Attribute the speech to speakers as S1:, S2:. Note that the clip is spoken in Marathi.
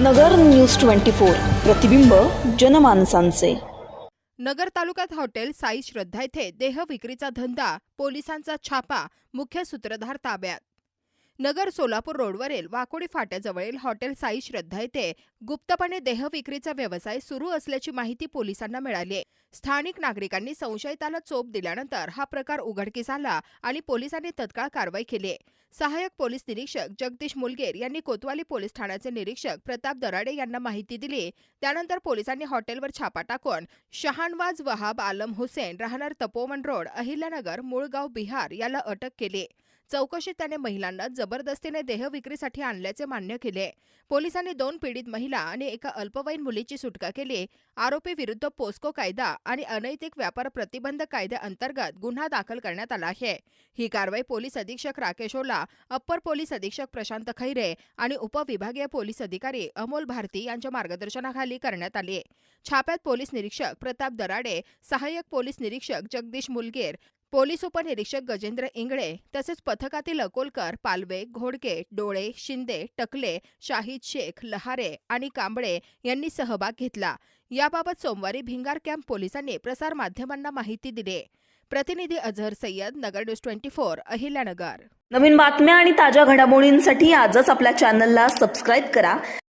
S1: नगर न्यूज ट्वेंटी फोर प्रतिबिंब जनमानसांचे.
S2: नगर तालुक्यात हॉटेल साई श्रद्धा येथे देह विक्रीचा धंदा पोलिसांचा छापा मुख्य सूत्रधार ताब्यात. नगर सोलापूर रोडवरील वाकोडी फाट्याजवळील हॉटेल साई श्रद्धा येथे गुप्तपणे देह विक्रीचा व्यवसाय सुरू असल्याची माहिती पोलिसांना मिळाली. स्थानिक नागरिकांनी संशयिताला चोप दिल्यानंतर हा प्रकार उघडकीस आला आणि पोलिसांनी तत्काळ कारवाई केली. सहाय्यक पोलीस निरीक्षक जगदीश मुलगेर यांनी कोतवाली पोलीस ठाण्याचे निरीक्षक प्रताप दराडे यांना माहिती दिली. त्यानंतर पोलिसांनी हॉटेलवर छापा टाकून शहानवाज वहाब आलम हुसेन राहणार तपोवन रोड अहिल्यानगर मुळगाव बिहार याला अटक केली. चौकशीत त्याने महिलांना जबरदस्तीने देह विक्रीसाठी आणल्याचे मान्य केले. पोलिसांनी दोन पीडित महिला आणि एका अल्पवयीन मुलीची सुटका केली. आरोपी विरुद्ध पोस्को कायदा आणि अनैतिक व्यापार प्रतिबंध कायद्याअंतर्गत गुन्हा दाखल करण्यात आला आहे. ही कारवाई पोलीस अधीक्षक राकेश ओला अप्पर पोलीस अधीक्षक प्रशांत खैरे आणि उपविभागीय पोलीस अधिकारी अमोल भारती यांच्या मार्गदर्शनाखाली करण्यात आली. छाप्यात पोलीस निरीक्षक प्रताप दराडे सहाय्यक पोलीस निरीक्षक जगदीश मुलगेर पोलीस उपनिरीक्षक गजेंद्र इंगळे तसेच पथकातील अकोलकर पालवे घोडके डोळे शिंदे टकले शाहिद शेख लहारे आणि कांबळे यांनी सहभाग घेतला. याबाबत सोमवारी भिंगार कॅम्प पोलिसांनी प्रसारमाध्यमांना माहिती दिली. प्रतिनिधी Azhar Sayyad Nagar news twenty four Ahilyanagar.
S1: नवीन बातम्या आणि ताज्या घडामोडींसाठी आजच आपल्या चॅनलला सबस्क्राईब करा.